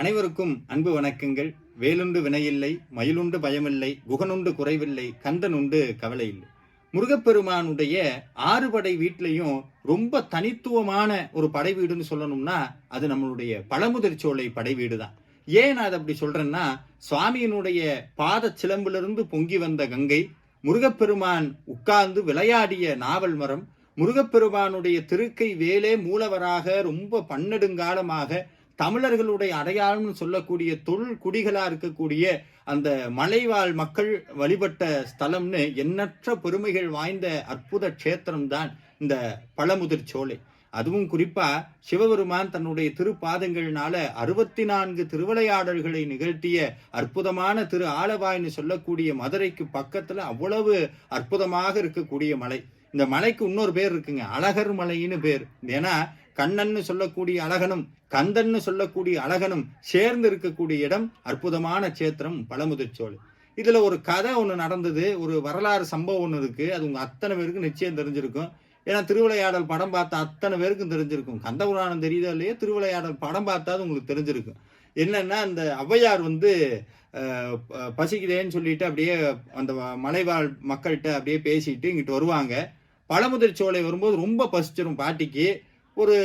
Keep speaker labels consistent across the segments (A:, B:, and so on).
A: அனைவருக்கும் அன்பு வணக்கங்கள். வேலுண்டு வினையில்லை மயிலுண்டு பயமில்லை குகனுண்டு குறைவில்லை கந்தனுண்டு கவலை இல்லை முருகப்பெருமானுடைய ஆறு படை வீட்லையும் ரொம்ப தனித்துவமான ஒரு படை வீடுன்னு சொல்லணும்னா அது நம்மளுடைய பழமுதிர்ச்சோலை படை வீடு தான் ஏன் நான் அதை அப்படி சொல்றேன்னா சுவாமியினுடைய பாத சிலம்பிலிருந்து பொங்கி வந்த கங்கை முருகப்பெருமான் உட்கார்ந்து விளையாடிய நாவல் மரம் முருகப்பெருமானுடைய திருக்கை வேலே மூலவராக ரொம்ப பன்னெடுங்காலமாக தமிழர்களுடைய அடையாளம்னு சொல்லக்கூடிய தொழில் குடிகளாக இருக்கக்கூடிய அந்த மலைவாழ் மக்கள் வழிபட்ட ஸ்தலம்னு எண்ணற்ற பெருமைகள் வாய்ந்த அற்புத க்ஷேத்திரம்தான் இந்த பழமுதிர் சோலை. அதுவும் குறிப்பா சிவபெருமான் தன்னுடைய திருப்பாதங்கள்னால அறுபத்தி நான்கு திருவிளையாடல்களை நிகழ்த்திய அற்புதமான திரு ஆலவாய்னு சொல்லக்கூடிய மதுரைக்கு பக்கத்துல அவ்வளவு அற்புதமாக இருக்கக்கூடிய மலை. இந்த மலைக்கு இன்னொரு பேர் இருக்குங்க அழகர் மலைன்னு பேர். ஏன்னா கண்ணன்னு சொல்லக்கூடிய அழகனும் கந்தன்னு சொல்லக்கூடிய அழகனும் சேர்ந்து இருக்கக்கூடிய இடம் அற்புதமான சேத்திரம் பழமுதிர்ச்சோலை. இதுல ஒரு கதை ஒன்று நடந்தது ஒரு வரலாறு சம்பவம் ஒன்று இருக்கு. அது உங்க அத்தனை பேருக்கு நிச்சயம் தெரிஞ்சிருக்கும். ஏன்னா திருவிளையாடல் படம் பார்த்த அத்தனை பேருக்கும் தெரிஞ்சிருக்கும். கந்த புராணம் தெரியுதோ இல்லையோ திருவிளையாடல் படம் பார்த்தாது உங்களுக்கு தெரிஞ்சிருக்கும். என்னன்னா அந்த ஔவையார் வந்து ப- பசிக்குதேன்னு சொல்லிட்டு அப்படியே அந்த மலைவாழ் மக்கள்கிட்ட அப்படியே பேசிட்டு இங்கிட்டு வருவாங்க. பழமுதிர் சோலை வரும்போது ரொம்ப பசிச்சிடும் பாட்டிக்கு. ஒரு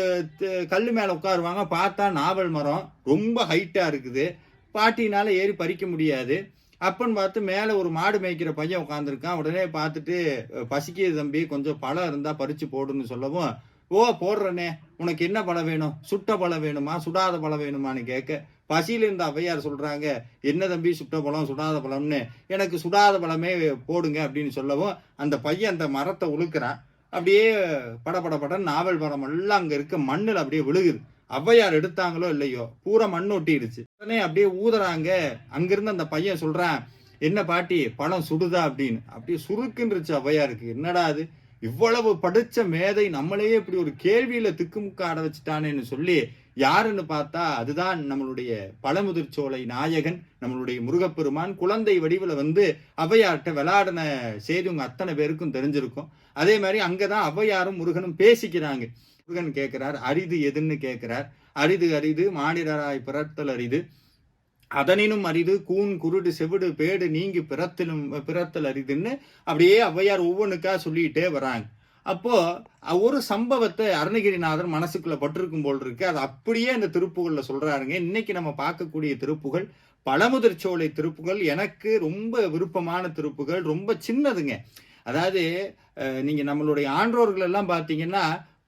A: கல் மேலே உட்காருவாங்க பார்த்தா நாவல் மரம் ரொம்ப ஹைட்டாக இருக்குது. பாட்டினால் ஏறி பறிக்க முடியாது. அப்பன்னு பார்த்து மேலே ஒரு மாடு மேய்க்கிற பையன் உட்காந்துருக்கான் உடனே பார்த்துட்டு "அஹ், தம்பி கொஞ்சம் பழம் இருந்தால் பறித்து போடுன்னு சொல்லவும் ஓ போடுறனே உனக்கு என்ன பழம் வேணும்? சுட்ட பழம் வேணுமா? சுடாத பழம் வேணுமான்னு கேட்க பசியில் இருந்த அவையார் சொல்கிறாங்க என்ன தம்பி சுட்ட பழம் சுடாத பழம்னு? எனக்கு சுடாத பழமே போடுங்க அப்படின்னு சொல்லவும் அந்த பையன் அந்த மரத்தை உழுக்கிறான். அப்படியே பட பட பட நாவல் படம் எல்லாம் அங்கே இருக்க மண்ணில் அப்படியே விழுகுது. ஔவையார் எடுத்தாங்களோ இல்லையோ பூரா மண் ஒட்டிடுச்சு. உடனே அப்படியே ஊதுறாங்க. அங்கிருந்து அந்த பையன் சொல்றான் என்ன பாட்டி பழம் சுடுதா? அப்படின்னு. அப்படியே சுருக்குன்றுச்சு ஔவையாருக்கு. என்னடா அது? இவ்வளவு படிச்ச மேதை நம்மளையே இப்படி ஒரு கேள்வியில திக்குமுக்க ஆட வச்சுட்டானேன்னு சொல்லி யாருன்னு பார்த்தா அதுதான் நம்மளுடைய பழமுதிர்ச்சோலை நாயகன் நம்மளுடைய முருகப்பெருமான் குழந்தை வடிவில் வந்து ஔவையார்கிட்ட விளையாடின செய்தி உங்கள் அத்தனை பேருக்கும் தெரிஞ்சிருக்கும். அதே மாதிரி அங்கே தான் ஔவையாரும் முருகனும் பேசிக்கிறாங்க. முருகன் கேட்குறார் அரிது எதுன்னு கேட்குறார் அரிது அரிது மாநிலராய் பிறத்தல் அரிது. அதனினும் அரிது கூன் குருடு செவிடு பேடு நீங்கி பிறத்திலும் பிறத்தல் அரிதுன்னு அப்படியே ஔவையார் ஒவ்வொன்றுக்கா சொல்லிக்கிட்டே வராங்க. அப்போது ஒரு சம்பவத்தை அருணகிரிநாதர் மனசுக்குள்ள பட்டிருக்கும் போல் இருக்கு. அது அப்படியே அந்த திருப்புகளில் சொல்கிறாருங்க இன்னைக்கு நம்ம பார்க்கக்கூடிய திருப்புகள் பழமுதிர் சோலை திருப்புகள் எனக்கு ரொம்ப விருப்பமான திருப்புகள் ரொம்ப சின்னதுங்க. அதாவது நீங்கள் நம்மளுடைய ஆன்றோர்கள் எல்லாம் பார்த்தீங்கன்னா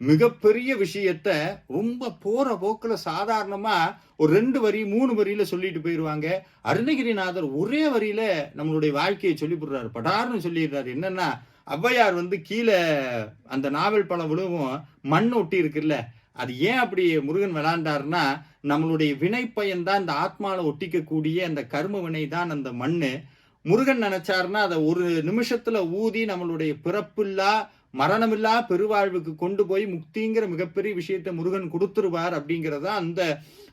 A: மிகப்பெரிய விஷயத்த ரொம்ப போற போக்கில் சாதாரணமா ஒரு ரெண்டு வரி மூணு வரியில சொல்லிட்டு போயிடுவாங்க அருணகிரிநாதர் ஒரே வரியில நம்மளுடைய வாழ்க்கையை சொல்லி போடுறாரு படார்னு சொல்லிடுறாரு. என்னன்னா ஔவையார் வந்து கீழே அந்த நாவல் பழம் விழுவும் மண் ஒட்டி இருக்குல்ல அது ஏன் அப்படி முருகன் விளாண்டாருன்னா நம்மளுடைய வினை பயன்தான் இந்த ஆத்மாவில் ஒட்டிக்கக்கூடிய அந்த கர்ம வினை தான் அந்த மண் முருகன் நினைச்சாருன்னா அதை ஒரு நிமிஷத்துல ஊதி நம்மளுடைய பிறப்பில்லா மரணமில்லா பெருவாழ்வுக்கு கொண்டு போய் முக்திங்கிற மிகப்பெரிய விஷயத்தை முருகன் கொடுத்துருவார் அப்படிங்கிறதா அந்த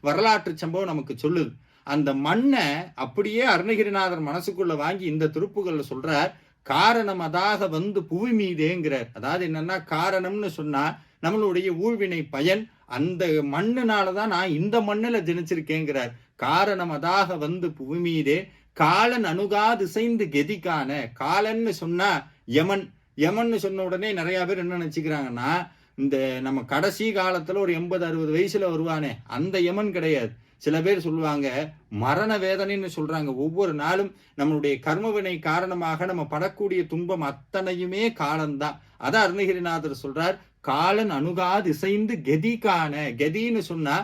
A: வரலாற்று சம்பவம் நமக்கு சொல்லுது. அந்த மண்ணை அப்படியே அருணகிரிநாதர் மனசுக்குள்ள வாங்கி இந்த திருப்புகள்ல சொல்றார். காரணம் அதாக வந்து புவி மீதேங்கிறார் அதாவது என்னன்னா காரணம்னு சொன்னா நம்மளுடைய ஊழ்வினை பயன் அந்த மண்ணுனால தான் நான் இந்த மண்ணில் ஜனிச்சிருக்கேங்கிறார் காரணம் அதாக வந்து புவி மீதே காலன் அணுகா திசைந்து கெதிக்கான காலன்னு சொன்னா யமன். யமன்னு சொன்ன உடனே நிறைய பேர் என்ன நினைச்சுக்கிறாங்கன்னா இந்த நம்ம கடைசி காலத்துல ஒரு எண்பது அறுபது வயசுல வருவானே அந்த யமன் கிடையாது. சில பேர் சொல்லுவாங்க மரண வேதனைன்னு சொல்றாங்க. ஒவ்வொரு நாளும் நம்மளுடைய கர்மவினை காரணமாக நம்ம படக்கூடிய துன்பம் அத்தனையுமே காலம்தான். அதான் அருணகிரிநாதர் சொல்றார் காலன் அணுகாது இசைந்து கெதி காண. கெதின்னு சொன்னா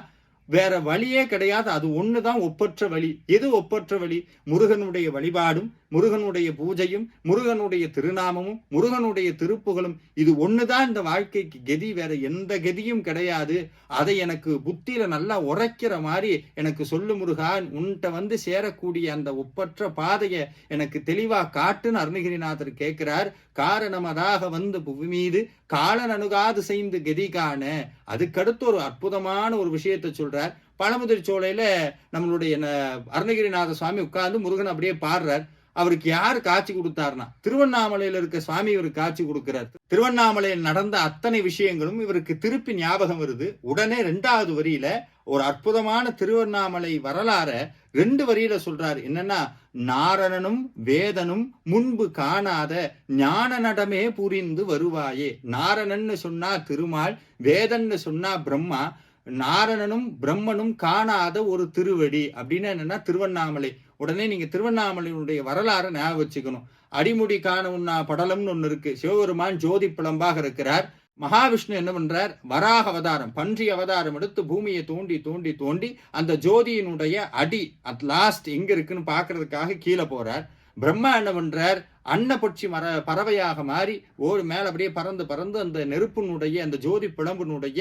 A: வேற வழியே கிடையாது. அது ஒன்று தான் ஒப்பற்ற வழி. எது ஒப்பற்ற வழி? முருகனுடைய வழிபாடும் முருகனுடைய பூஜையும் முருகனுடைய திருநாமமும் முருகனுடைய திருப்புகளும். இது ஒன்று தான் இந்த வாழ்க்கைக்கு கெதி வேற எந்த கெதியும் கிடையாது. அதை எனக்கு புத்தியில நல்லா உரைக்கிற மாதிரி எனக்கு சொல்லு முருகா உன்கிட்ட வந்து சேரக்கூடிய அந்த ஒப்பற்ற பாதையை எனக்கு தெளிவா காட்டுன்னு அருணகிரிநாதர் கேட்கிறார் காரணமதாக வந்து புவி மீது காலன் அணுகாது செய்து கெதி காண அதுக்கடுத்து ஒரு அற்புதமான ஒரு விஷயத்தை சொல்றார். பழமுதிர் சோலையில நம்மளுடைய ந- அருணகிரிநாத சுவாமி உட்கார்ந்து முருகன் அப்படியே பாடுறார். அவருக்கு யார் காட்சி கொடுத்தாருன்னா திருவண்ணாமலையில இருக்க சுவாமி இவருக்கு காட்சி கொடுக்கிறார். திருவண்ணாமலையில் நடந்த அத்தனை விஷயங்களும் இவருக்கு திருப்பி ஞாபகம் வருது. உடனே ரெண்டாவது வரியில ஒரு அற்புதமான திருவண்ணாமலை வரலாற ரெண்டு வரியில சொல்றாரு. என்னன்னா நாரணனும் வேதனும் முன்பு காணாத ஞான நடமே புரிந்து வருவாயே. நாரணன்னு சொன்னா திருமால் வேதன்னு சொன்னா பிரம்மா நாரணனும் பிரம்மனும் காணாத ஒரு திருவடி அப்படின்னு என்னன்னா திருவண்ணாமலை. உடனே நீங்க திருவண்ணாமலையினுடைய வரலாறை ஞாபகம் வச்சுக்கணும். அடிமுடி காண உண்ணா படலம்னு ஒன்று இருக்கு. சிவபெருமான் ஜோதி பிளம்பாக இருக்கிறார். மகாவிஷ்ணு என்ன பண்றார்? வராக அவதாரம் பன்றி அவதாரம் எடுத்து பூமியை தோண்டி தோண்டி தோண்டி அந்த ஜோதியினுடைய அடி அட் லாஸ்ட் எங்க இருக்குன்னு பாக்குறதுக்காக கீழே போறார். பிரம்மா என்ன பண்றார்? அன்னப்பட்சி மர பறவையாக மாறி ஒரு மேல அப்படியே பறந்து பறந்து அந்த நெருப்பினுடைய அந்த ஜோதி பிளம்பினுடைய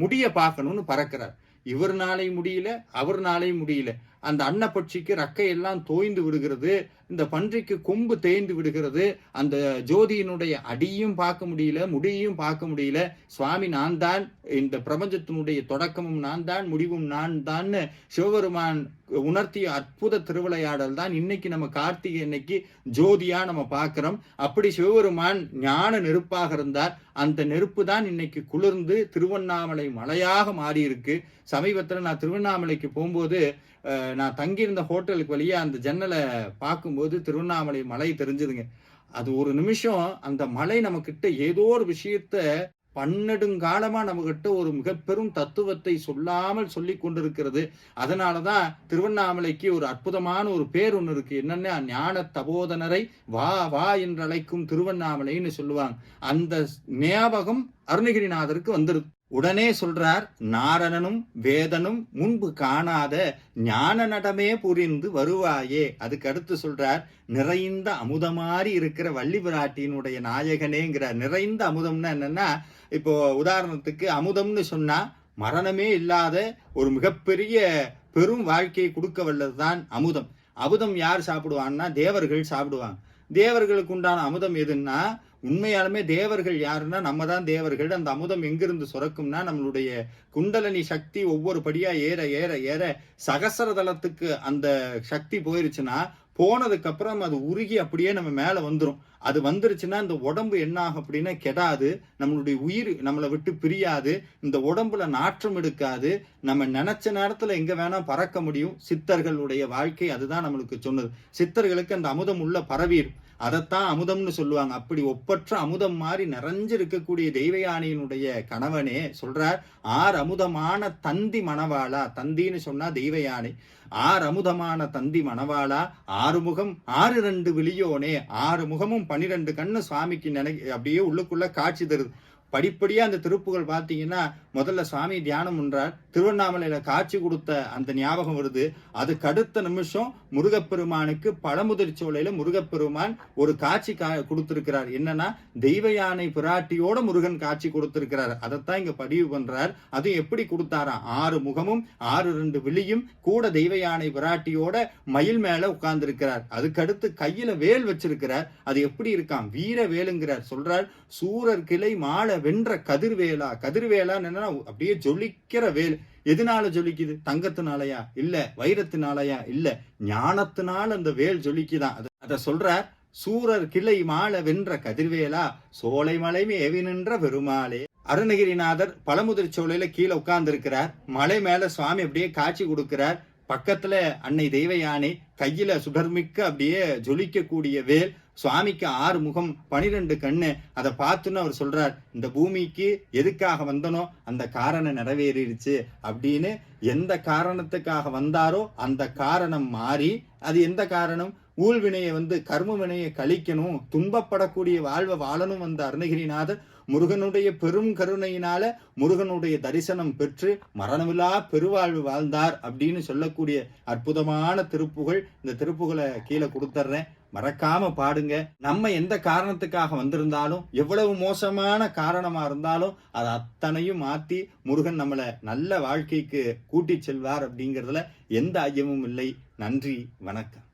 A: முடிய பார்க்கணும்னு பறக்கிறார். இவர்னாலையும் முடியல அவர்னாலையும் முடியல. அந்த அன்னப்பட்சிக்கு ரக்கையெல்லாம் தோய்ந்து விடுகிறது இந்த பன்றிக்கு கொம்பு தேய்ந்து விடுகிறது அந்த ஜோதியினுடைய அடியும் பார்க்க முடியல முடியும் பார்க்க முடியல. சுவாமி நான் தான் இந்த பிரபஞ்சத்தினுடைய தொடக்கமும் நான் தான் முடிவும் நான் தான் சிவபெருமான் உணர்த்திய அற்புத திருவிளையாடல் தான் இன்னைக்கு நம்ம கார்த்திகை இன்னைக்கு ஜோதியா நம்ம பார்க்கிறோம். அப்படி சிவபெருமான் ஞான நெருப்பாக இருந்தார். அந்த நெருப்பு தான் இன்னைக்கு குளிர்ந்து திருவண்ணாமலை மலையாக மாறி இருக்கு சமீபத்தில் நான் திருவண்ணாமலைக்கு போகும்போது நான் தங்கியிருந்த ஹோட்டலுக்கு வழியாக அந்த ஜன்னலை பார்க்கும்போது திருவண்ணாமலை மலை தெரிஞ்சுதுங்க. அது ஒரு நிமிஷம் அந்த மலை நம்மக்கிட்ட ஏதோ ஒரு விஷயத்த பன்னெடுங்காலமாக நம்மகிட்ட ஒரு மிகப்பெரும் தத்துவத்தை சொல்லாமல் சொல்லி கொண்டிருக்கிறது. அதனாலதான் திருவண்ணாமலைக்கு ஒரு அற்புதமான ஒரு பேர் ஒன்று இருக்கு. என்னன்னா ஞான தபோதனரை வா வா என்று அழைக்கும் திருவண்ணாமலைன்னு சொல்லுவாங்க. அந்த ஞாபகம் அருணகிரிநாதருக்கு வந்துருக்கு உடனே சொல்றார் நாரணனும் வேதனும் முன்பு காணாத ஞான நடமே புரிந்து வருவாயே. அதுக்கு அடுத்து சொல்றார் நிறைந்த அமுதமாரி இருக்கிற வள்ளி பிராட்டியினுடைய நாயகனேங்கிறார் நிறைந்த அமுதம்னா என்னன்னா இப்போ உதாரணத்துக்கு அமுதம்னு சொன்னா மரணமே இல்லாத ஒரு மிகப்பெரிய பெரும் வாழ்க்கையை கொடுக்க வல்லதுதான் அமுதம். அமுதம் யார் சாப்பிடுவான்னா தேவர்கள் சாப்பிடுவாங்க. தேவர்களுக்கு உண்டான அமுதம் எதுன்னா உண்மையாலுமே தேவர்கள் யாருன்னா நம்ம தான் தேவர்கள். அந்த அமுதம் எங்கிருந்து சுரக்கும்னா நம்மளுடைய குண்டலனி சக்தி ஒவ்வொரு படியா ஏற ஏற ஏற சகசர தளத்துக்கு அந்த சக்தி போயிருச்சுன்னா போனதுக்கு அப்புறம் அது உருகி அப்படியே நம்ம மேல வந்துடும் அது வந்துருச்சுன்னா இந்த உடம்பு என்ன ஆகும் அப்படின்னா கெடாது. நம்மளுடைய உயிர் நம்மளை விட்டு பிரியாது. இந்த உடம்புல நாற்றம் எடுக்காது. நம்ம நினைச்ச நேரத்துல எங்க வேணா பறக்க முடியும். சித்தர்களுடைய வாழ்க்கை அதுதான் நம்மளுக்கு சொன்னது. சித்தர்களுக்கு அந்த அமுதம் உள்ள பரவிடும் அதைத்தான் அமுதம்னு சொல்லுவாங்க. அப்படி ஒப்பற்ற அமுதம் மாதிரி நிறைஞ்சிருக்கக்கூடிய தெய்வயானையினுடைய கணவனே சொல்றார் ஆர் அமுதமான தந்தி மணவாளா? தந்தின்னு சொன்னா தெய்வயானை. ஆறு அமுதமான தந்தி மணவாளா? ஆறு முகம் ஆறு ரெண்டு விழியோனே ஆறு முகமும் பனிரெண்டு கண்ணு சுவாமிக்கு நினை அப்படியே உள்ளுக்குள்ள காட்சி தருது. படிப்படியாக அந்த திருப்புகள் பார்த்தீங்கன்னா முதல்ல சுவாமி தியானம் பண்ணுறார் திருவண்ணாமலையில காட்சி கொடுத்த அந்த ஞாபகம் வருது. அதுக்கு அடுத்த நிமிஷம் முருகப்பெருமானுக்கு பழமுதிர் சோலையில் முருகப்பெருமான் ஒரு காட்சி கா கொடுத்திருக்கிறார். என்னன்னா தெய்வ யானை பிராட்டியோட முருகன் காட்சி கொடுத்துருக்கிறார். அதைத்தான் இங்க பதிவு பண்ணுறார் அதுவும் எப்படி கொடுத்தாராம்? ஆறு முகமும் ஆறு ரெண்டு விழியும் கூட தெய்வ யானை பிராட்டியோட மயில் மேல உட்கார்ந்து இருக்கிறார் அதுக்கடுத்து கையில வேல் வச்சிருக்கிறார். அது எப்படி இருக்கான் வீர வேலுங்கிறார். சொல்றார் சூரர் கிளை மாலை வென்ற கதிர்வேலா. கதிர்வேலான்னு என்னன்னா அப்படியே ஜொலிக்கிற வேல். எதனால ஜொலிக்குது? தங்கத்தினாலயா? இல்ல. வைரத்தினாலயா? இல்ல. ஞானத்தினால அந்த வேல் ஜொலிக்குதான் அத சொல்ற சூரர் கிளை மாலை வென்ற கதிர்வேலா சோலை மலை மேவி நின்ற பெருமாளே. அருணகிரிநாதர் பழமுதிர் சோலையில கீழே உட்கார்ந்து இருக்கிறார் மலை மேல சுவாமி அப்படியே காட்சி கொடுக்கிறார். பக்கத்துல அன்னை தெய்வயானை கையில சுடர்மிக்க அப்படியே ஜொலிக்கக்கூடிய வேல். சுவாமிக்கு ஆறு முகம் பனிரெண்டு கண்ணு. அதை பார்த்துன்னு அவர் சொல்றார் இந்த பூமிக்கு எதுக்காக வந்தனோ அந்த காரணம் நிறைவேறிடுச்சு அப்படின்னு. எந்த காரணத்துக்காக வந்தாரோ அந்த காரணம் மாறி அது எந்த காரணம்? ஊழ்வினையை வந்து கர்ம வினையை கழிக்கணும் துன்பப்படக்கூடிய வாழ்வை வாழணும் வந்த அருணகிரிநாதர் முருகனுடைய பெரும் கருணையினால முருகனுடைய தரிசனம் பெற்று மரணமில்லா பெருவாழ்வு வாழ்ந்தார் அப்படின்னு சொல்லக்கூடிய அற்புதமான திருப்புகள் இந்த திருப்புகளை கீழே கொடுத்துட்றேன். மறக்காம பாடுங்க. நம்ம எந்த காரணத்துக்காக வந்திருந்தாலும் எவ்வளவு மோசமான காரணமா இருந்தாலும் அதை அத்தனையும் மாத்தி முருகன் நம்மளை நல்ல வாழ்க்கைக்கு கூட்டி செல்வார் அப்படிங்கிறதுல எந்த ஐயமும் இல்லை. நன்றி வணக்கம்.